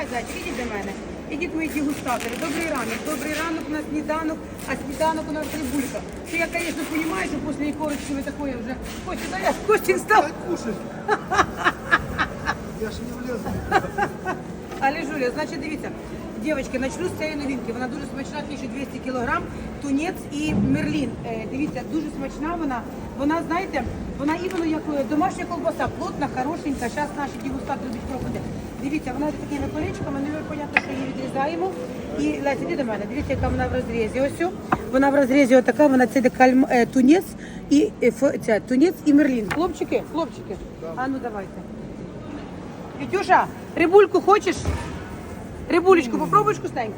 давай, зайчик, ідіть до мене. Ідіть мої дегустатори. Добрий ранок. Добрий ранок у нас сніданок, а сніданок у нас рибулька. Це я, звісно, розумію, що після ікорочки ви такої вже Костя, да я Костя став. Кушай. Я ж не влезу. Але Жуля, значить, дивіться, дівчатки, начну з цієї новинки. Вона дуже смачна, 1200 кг, тунець і мерлін. Е, дивіться, дуже смачна вона. Вона, знаєте, вона іменно як е, домашня колбаса, плотна, хорошенька. Зараз наші дегустатори будуть пробувати. Дивіться, вона з такими колечками, ну ви понятно, що її відрізаємо. І Леся, іди до мене, дивіться, яка вона в розрізі. Ось вона в розрізі отака, вона це кальм, е, тунець і е, ця, тунець і мерлін. Хлопчики, хлопчики. А ну давайте. Вітюша, рибульку хочеш? Рибулечку, попробуєш вкусненько?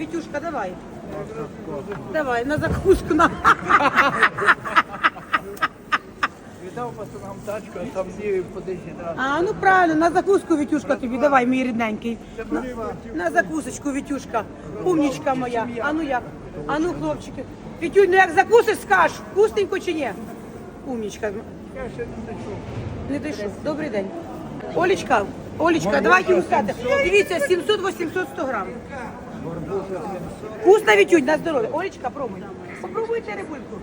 Вітюшка, давай. Давай, на закуску. На. тачку, а там мені по 10 разів. А, ну правильно, на закуску, Вітюшка, тобі, давай, мій рідненький. На, на закусочку, Вітюшка. Умнічка моя. А ну як? А ну, хлопчики. Вітюнь, ну як закусиш, скаж, вкусненько чи ні? Умнічка. Я ще не чув. Не дійшов. Добрий день. Олечка, Олечка, давайте густати. Дивіться, 700-800 100 грам. Вкусно Вітюнь, на здоров'я. Олечка, пробуй. Попробуйте рибульку.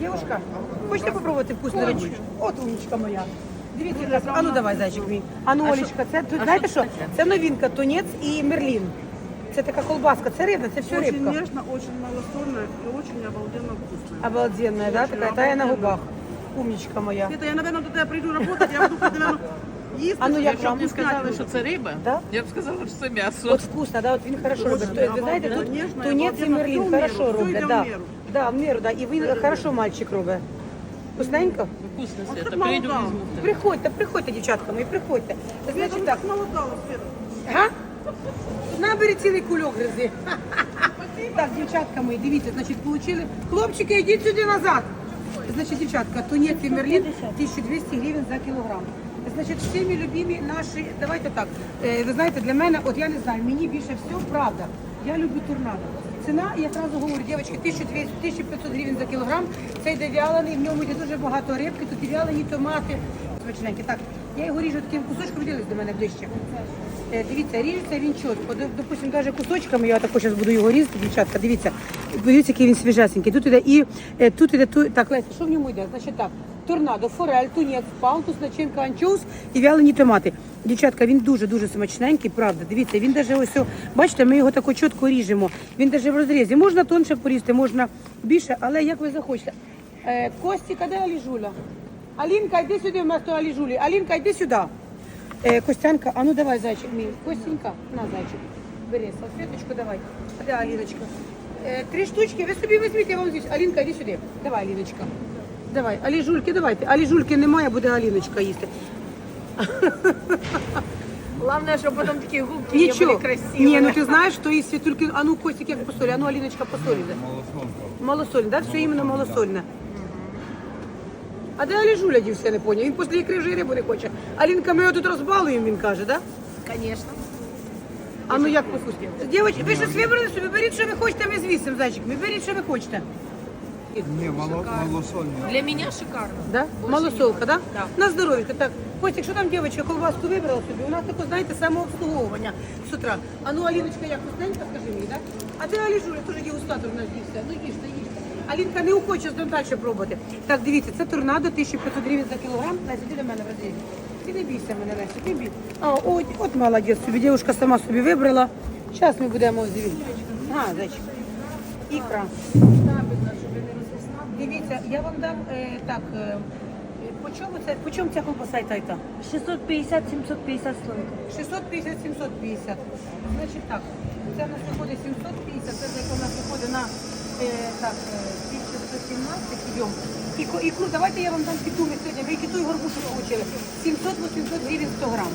Дівушка, хочете попробувати вкусну рибульку? От умничка моя. Дивіться, яка- а ну давай, зайчик мій. А ну, Олечка, це тут знаєте що? Це новинка, тунець і мерлін. Це така колбаска, це рибна, це все Очень рибка. нежно, очень малосольно и очень обалденно вкусно. Обалденная, да, такая, тая на губах. Умничка моя. Это я, наверное, туда приду работать, я буду, наверное, есть. А ну, як Якщо вам? б не сказали, що це риба, Да? я б сказала, що це м'ясо. От вкусно, да, от він хорошо робить. Очень, То, ви знаєте, тут обалденно, тунець і обалденно, мерлін всё в меру, хорошо всё роблять. йде в Да. Да, в меру, да. І він хорошо мальчик робить. Вкусненько? Вкусно, Света, так мало прийду дам. візьму. в тебе. Приходьте, приходьте, дівчатка мої, приходьте. Значить так, мало дала, Света. га? Набери цілий кульок гризи. Так, дівчатка мої, дивіться, значить, получили. Хлопчики, йдіть сюди назад. Значить, дівчатка, тунець і мерлін 1200 гривень за кілограм. Значить, всі мої любимі наші, давайте так, е, ви знаєте, для мене, от я не знаю, мені більше всього правда. Я люблю торнадо. Ціна, я одразу говорю, дівчатки, 1200, 1500 гривень за кілограм. Це йде вялений, в ньому йде дуже багато рибки, тут і вялені томати. Смачненькі. Так, я його ріжу таким кусочком, ділись до мене ближче. Е, Дивіться, ріжеться він чітко. До- Допустим, навіть кусочками, я також зараз буду його різати, дівчатка, дивіться. Дивіться, який він свіжесенький. Тут іде і е, тут іде ту... так, Леся, що в ньому йде? Значить так, торнадо, форель, тунець, палтус, начинка, анчоус і вялені томати. Дівчатка, він дуже-дуже смачненький, правда. Дивіться, він даже ось, бачите, ми його тако чітко ріжемо. Він даже в розрізі. Можна тонше порізати, можна більше, але як ви захочете. Е, Костіка, де Аліжуля? Алінка, йди сюди вместо Аліжулі. Алінка, йди сюди. Е, Костянка, а ну давай, зайчик мій. Костенька, на зайчик. Бери салфеточку, давай. А де Аліночка? Е, три штучки, ви собі візьміть, я вам здесь. Алінка, йди сюди. Давай, Аліночка. Давай, Аліжульки, давайте. Аліжульки немає, буде Аліночка їсти. Головне, щоб потім такі губки не Нічого. були красиві. Ні, ну ти знаєш, що і світульки, а ну Костик, як посолі, а ну Аліночка посолі. Малосольне, да? Все іменно малосольне. А де Аліжуля дівся, не поняв. Він після ікри вже й рибу не хоче. Алінка, ми його тут розбалуємо, він каже, да? Звісно. А ну як вкусно. Дівчатки, ви щось вибрали собі, беріть, що ви хочете, ми звісимо, зайчик. Ми беріть, що ви хочете. Ні, мало, малосольне. Для мене шикарно. Да? Малосолка, да? Да. На здоров'я. Так. Костик, що там дівчатка, колбаску вибрала собі? У нас таке, знаєте, самообслуговування з утра. А ну, Аліночка, як вкусненька, скажи мені, так? А де Аліжуля? Теж дегустатор у нас їсти. Ну їжте, їжте. Алінка не охоче, з далі пробувати. Так, дивіться, це торнадо 1500 гривень за кілограм. Леся, іди до мене в розрізі. Ти не бійся мене, Леся, не бійся. А, от, от молодець собі, дівчинка сама собі вибрала. Зараз ми будемо дивитися. А, зайчик. Ікра. Дивіться, я вам дам е, так. Е, по чому це? По чому ця колбаса і та і та? 650 750 слойка. 650, 750. Значить так, це в нас виходить 750, це яка в нас виходить на е, так, е, 1117, йдемо. І, ко- ікру, давайте я вам дам кіту ми сьогодні, ви кіту і горбушу получили. 700-800 гривень 100 грам.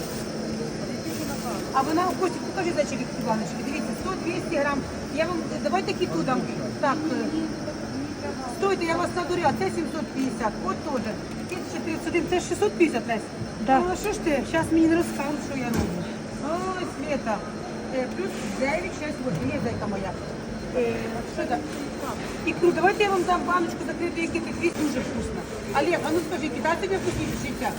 А вона, Костя, покажи зайчик які баночки, дивіться, 100-200 грам. Я вам, давайте кіту дам. Так, е, стойте, я вас надурю, а це 750, от теж. 1301, це 650, Лесь. Да. Ну, а що ж ти, зараз мені не розкажуть, що я роблю. Ой, Света. Е, Плюс 9, 6, 8, є зайка моя. Е, Що так? Ікру, давайте я вам дам баночку закриту, який ти дві дуже вкусно. Олег, а ну скажи, кидай тобі вкусніше життя.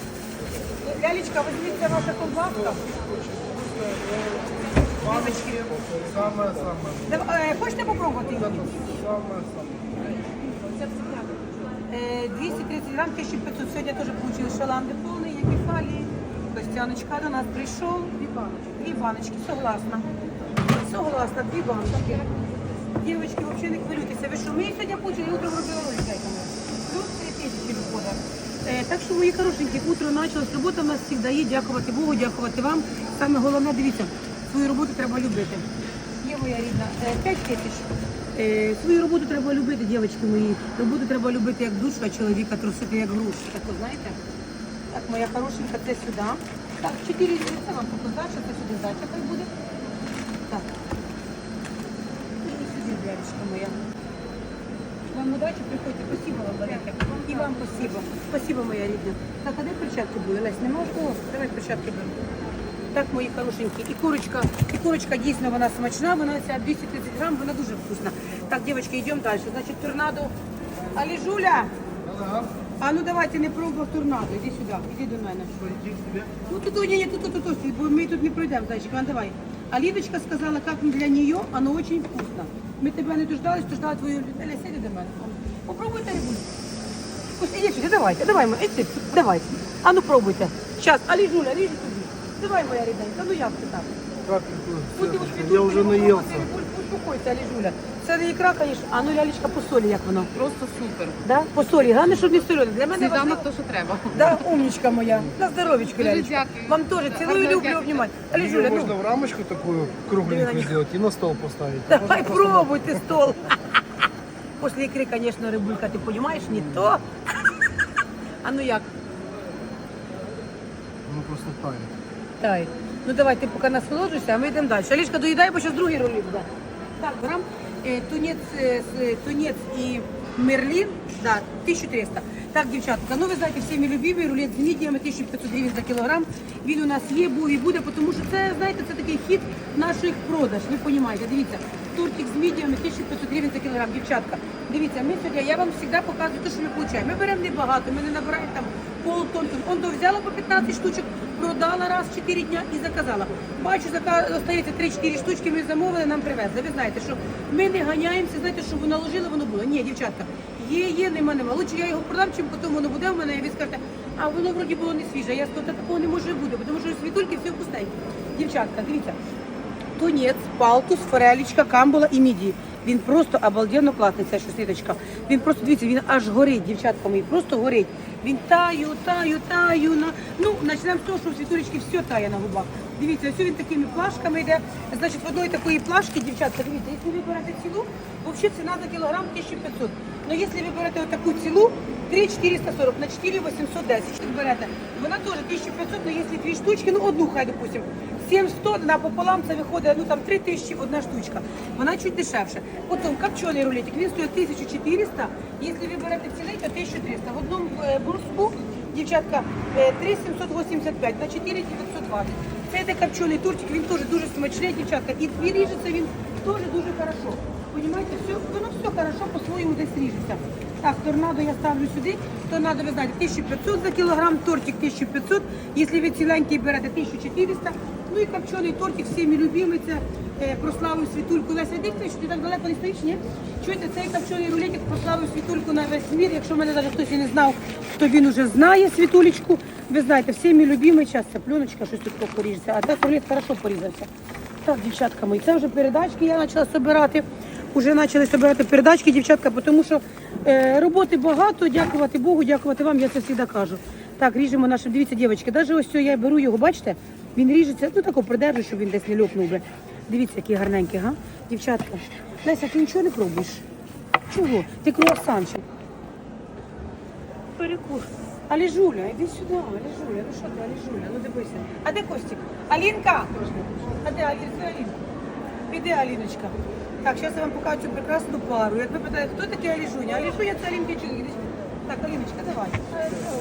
Лялечка, візьміть це ваша колбаска. Рибочки. Самое-самое. Е, Хочете попробувати? Самое-самое. Е, 230 грам, 1500. Сьогодні теж получили шаланди повний, як і фалії. Костяночка до нас прийшов. Дві баночки. Дві баночки, согласна. Согласна, дві баночки. Дівчатки, взагалі не хвилюйтеся. Ви що, ми сьогодні получили, утром робили ролик. Плюс 3 тисячі виходить. Е, так що, мої хорошенькі, утро почалось, робота в нас завжди є, дякувати Богу, дякувати вам. Саме головне, дивіться, свою роботу треба любити. Є моя рідна, 5 тисяч. Е, свою роботу треба любити, дівчатки мої. Роботу треба любити як душу, а чоловіка трусити як грушу. Так, ви знаєте? Так, моя хорошенька, це сюди. Так, 4 це вам показати, що це сюди здача буде. Так. І сюди, дівчатка моя. Вам удачі, приходьте. Спасибо вам, велике. І вам спасибо. Спасибо, моя рідна. Так, а де перчатки були? Лесь, не можеш? О, давай перчатки беру. Так, мої хорошенькі. І курочка, і курочка дійсно вона смачна, вона ця 230 грам, вона дуже вкусна. Так, дівчатки, йдемо далі. Значить, торнадо. Алі Жуля! А ну давайте не пробував торнадо. Іди сюди, іди до мене. Тебе. Ну тут, ні, ні, тут, тут, тут, тут, бо ми тут не пройдемо, зайчик, а давай. А Лидочка сказала, как для нее, оно очень вкусно. Мы тебя не дождались, что ждала твою Эля, сиди до мене. Попробуйте рибу. Іди сюди, давайте, давай, іди, давай. А ну пробуйте. Сейчас, Алі Жуля, ріжи тобі. Давай, моя рідненька, ну як ти так? Как Будь ты? Я уже наелся. Успокойся, Алі Жуля. Це не ікра, звісно. А ну, лялечка, по солі, як воно? Просто супер. Да? По солі, головне, щоб не солене. Для мене Сніданок важливо... то, що треба. Да, умничка моя. На здоровечко, Дуже Лялечка. дякую. Вам теж цілую, люблю, обнімати. Алі Ее можно ну, в рамочку такую кругленькую сделать и на стол поставить. давай пробуйте стол. После ікри, звісно, рибулька, ти розумієш, не то. А ну як? Ну просто тает. Тай. Ну давай, ти поки насолоджуйся, а ми йдемо далі. Алішка, доїдай, бо зараз другий ролик буде. Так, грам, е, тунець, е, з- тунець і мерлін, да, 1300. Так, дівчатка, ну ви знаєте, всі любимі, рулет з мідіями, 1500 гривень за кілограм. Він у нас є, був і буде, тому що це, знаєте, це такий хід наших продаж, ви розумієте. Дивіться, тортик з мідіями 1500 гривень за кілограм, дівчатка. Дивіться, ми сьогодні, я вам завжди показую те, що ми получаємо. Ми беремо небагато, ми не набираємо там полтон. Он взяла по 15 штучок, продала раз в 4 дня і заказала. Бачу, зака... остається 3-4 штучки, ми замовили, нам привезли. Ви знаєте, що ми не ганяємося, знаєте, що ви наложили, воно було. Ні, дівчатка, є, є, нема, нема. Лучше я його продам, чим потім воно буде в мене, і ви скажете, а воно вроді було не свіже. Я скажу, «Та такого не може бути, тому що світульки все вкусненькі. Дівчатка, дивіться. Тунець, палтус, форелічка, камбула і мідії. Він просто обалденно класний, ця шоститочка. Він просто, дивіться, він аж горить, дівчатка мої, просто горить. Він таю, таю, таю. На... Ну, почнемо з того, що в світулечки все тає на губах. Дивіться, ось він такими плашками йде. Значить, в одної такої плашки, дівчатка, дивіться, якщо ви берете цілу, взагалі ціна за кілограм 1500. Ну, якщо ви берете отаку цілу, 3,440 на 4,810 штук берете. Вона теж 1500, ну якщо дві штучки, ну одну хай, допустим, 700 напополам це виходить, ну там 3 тисячі одна штучка. Вона чуть дешевше. Потім копчений рулетик, він стоїть 1400, якщо ви берете цілий, то 1300. В одному е, бруску, дівчатка, е, 3785 на 4920. Це йде копчений тортик, він теж дуже смачний, дівчатка. І ріжеться він теж дуже хорошо. Понімаєте, все, воно все хорошо по-своєму десь ріжеться. Так, торнадо я ставлю сюди. Торнадо, ви знаєте, 1500 за кілограм, тортик 1500. Якщо ви ціленький берете 1400. Ну і копчений тортик, всіми любимий, це е, прославив світульку. Леся, іди, що ти так далеко не стоїш, ні? Чуєте, цей копчений рулетик прославив світульку на весь мір. Якщо мене навіть хтось і не знав, то він уже знає світулечку. Ви знаєте, всіми любимий час, це пленочка, щось тут поріжеться, а так рулет хорошо порізався. Так, дівчатка мої, це вже передачки я почала збирати. Уже почали збирати передачки, дівчатка, тому що е, роботи багато, дякувати Богу, дякувати вам, я це завжди кажу. Так, ріжемо нашим, дивіться, дівчатки, навіть ось цього я беру його, бачите, він ріжеться, ну тако придержу, щоб він десь не льопнув би. Дивіться, який гарненький, га? Дівчатка, Леся, ти нічого не пробуєш? Чого? Ти круасанчик. Перекур. Але Жуля, іди сюди, Аліжуля, ну що ти, Аліжуля? Ну дивися. А де Костік? Алінка! А де Алін? Алінка. Піди, Аліночка. Так, зараз я вам покажу цю прекрасну пару. Як ви питаєте, хто такий Аліжуня? Аліжуня це Алінка Чоловік. Так, Аліночка, давай.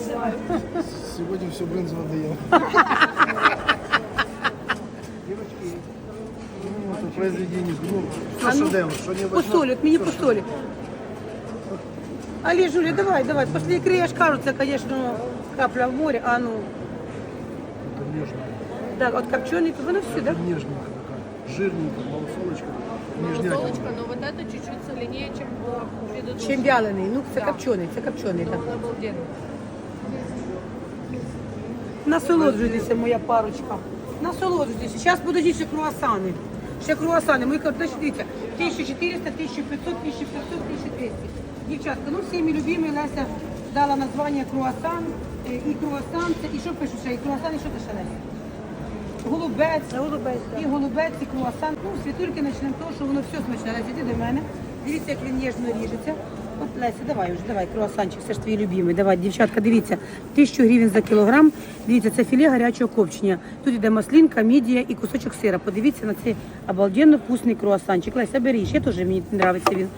Давай. Сегодня все брынзу надоело. произведение, ну, А что ну, шедевр, что не возьмешь, Посолять, мені всё посолять. Алі, Жуля, давай, давай. Після ікри, я ж кажу, це, звісно, капля в морі, а ну. Это нежно. Так, от копчений, то воно все, так? Нежненькая такая, жирненькая, малосолочка, нежнятина. Солочка, но вот это чуть-чуть соленее, чем было в предыдущем. Чим вялений. Ну, це Да. копчений, це копчений, так. Он обалденный. Насолоджуйтеся, моя парочка. Насолоджуйтеся. Зараз будуть ще круасани. Ще круасани. Кажуть, значить, дивіться, 1400, 1500, 1500, 1200. Дівчатка, ну всіми любимі Леся дала названня круасан. Е, І круасан, це і що пишуть ще? І круасан, і що пише Леся? Голубець. Голубець. І голубець, і круасан. Ну, світульки почнемо того, що воно все смачне. Леся, йди до мене. Дивіться, як він ніжно ріжеться. От, Леся, давай вже, давай, круасанчик, все ж твій любимий. Давай, дівчатка, дивіться, 1000 гривень за кілограм. Дивіться, це філе гарячого копчення. Тут йде маслинка, мідія і кусочок сира. Подивіться на цей обалденно вкусний круасанчик. Леся, бери, ще теж мені подобається він.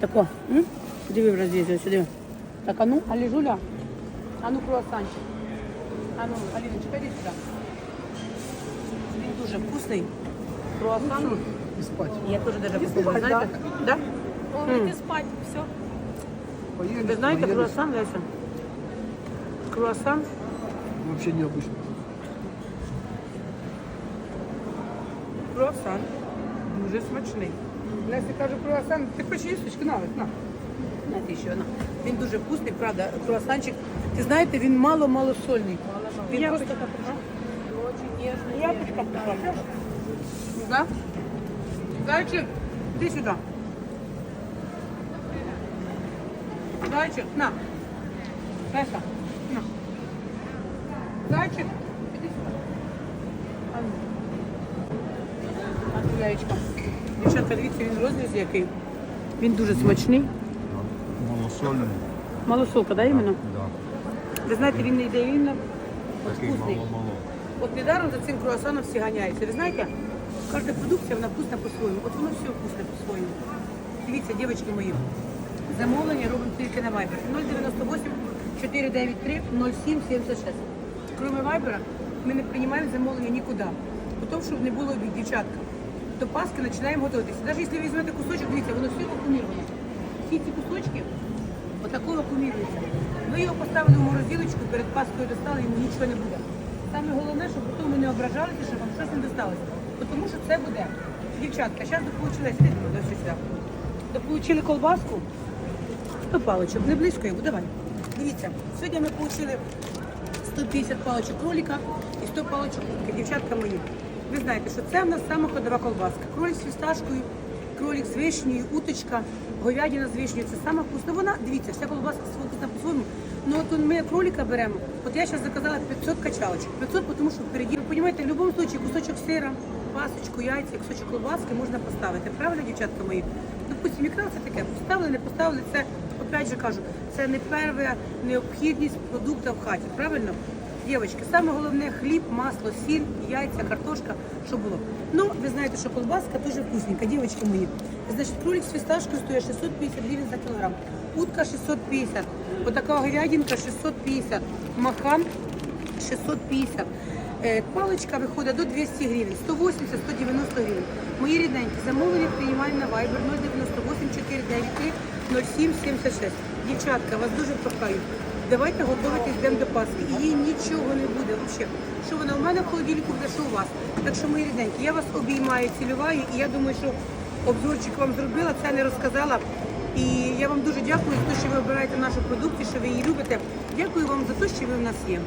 Тако, м? диви в розрізі, сюди. Так, а ну, Аліжуля, а ну круасанчик. А ну, Аліночка, іди сюди. Він дуже вкусний. Круасан. И спать. Я теж даже попробую, знаєте? Да? Он идти спать, все. Поели, Ви знаєте поели. круасан, Леся? Круасан. Вообще необычно. Круасан. Дуже смачний. Леся каже, круасан, ти хочеш їсточки? На, Лесь, на. На, ти ще, на. Він дуже вкусний, правда, круасанчик. Ти знаєте, він мало-мало сольний. Він просто... Очень нежный. Яблочко пошла. Да? Зайчик, иди сюда. Зайчик, на. Леся, на. Зайчик, иди сюда. А ну. А ну. Дівчатка, дивіться, він в розрізі який. Він дуже смачний. Малосольний, Малосолка, да, іменно? да. Ви знаєте, він не йде Такий вкусний. мало-мало. От недаром за цим круасаном всі ганяються. Ви знаєте, кожна продукція вона вкусна по-своєму. От воно все вкусне по-своєму. Дивіться, дівчатки мої, замовлення робимо тільки на Viber. 098 493 0776. Кроме Viber, ми не приймаємо замовлення нікуди. Тому, щоб не було обід, дівчатка. До Пасхи починаємо готуватися. Навіть якщо візьмете кусочок, дивіться, воно все вакууміровано. Всі ці кусочки отако вакууміруються. Ми його поставили в морозилочку, перед Пасхою достали, йому нічого не буде. Саме головне, щоб потім ми не ображалися, щоб вам щось не досталося. Тому що це буде. Дівчатка, зараз дополучили, до сюди. Дополучили колбаску. Сто паличок, не близько його, давай. Дивіться, сьогодні ми отримали 150 паличок кролика і 100 паличок утки. Дівчатка мої. Ви знаєте, що це в нас ходова колбаска. Кролик з фісташкою, кролик з вишнею, уточка, говядина з вишнею. Це сама вкусна. Вона, дивіться, вся колбаска вкусна по-своєму. Ну от ми кролика беремо. От я зараз заказала 500 качалочок. 500, тому що впереді, ви розумієте, в будь-якому випадку кусочок сира, пасочку, яйця, кусочок колбаски можна поставити. Правильно, дівчатка мої? Допустим, ікра це таке. Поставили, не поставили, це, опять же кажу, це не перша необхідність продукту в хаті. Правильно? Дівчатки, саме головне хліб, масло, сіль, яйця, картошка, що було. Ну, ви знаєте, що колбаска дуже вкусненька, дівчатки мої. Значить, кролик з фісташкою стоїть 650 гривень за кілограм. Утка 650, отака говядинка 650, махан 650. Е, Паличка виходить до 200 гривень, 180-190 гривень. Мої рідненькі, замовлення приймаємо на Viber 098 493 0776. Дівчатка, вас дуже прохаю. Давайте готуватись йдемо до Пасхи. Їй нічого не буде взагалі. Що вона у мене в холодильнику буде, що у вас. Так що, мої рідненькі, я вас обіймаю, цілюваю, і я думаю, що обзорчик вам зробила, це не розказала. І я вам дуже дякую за те, що ви обираєте нашу продукцію, що ви її любите. Дякую вам за те, що ви в нас є.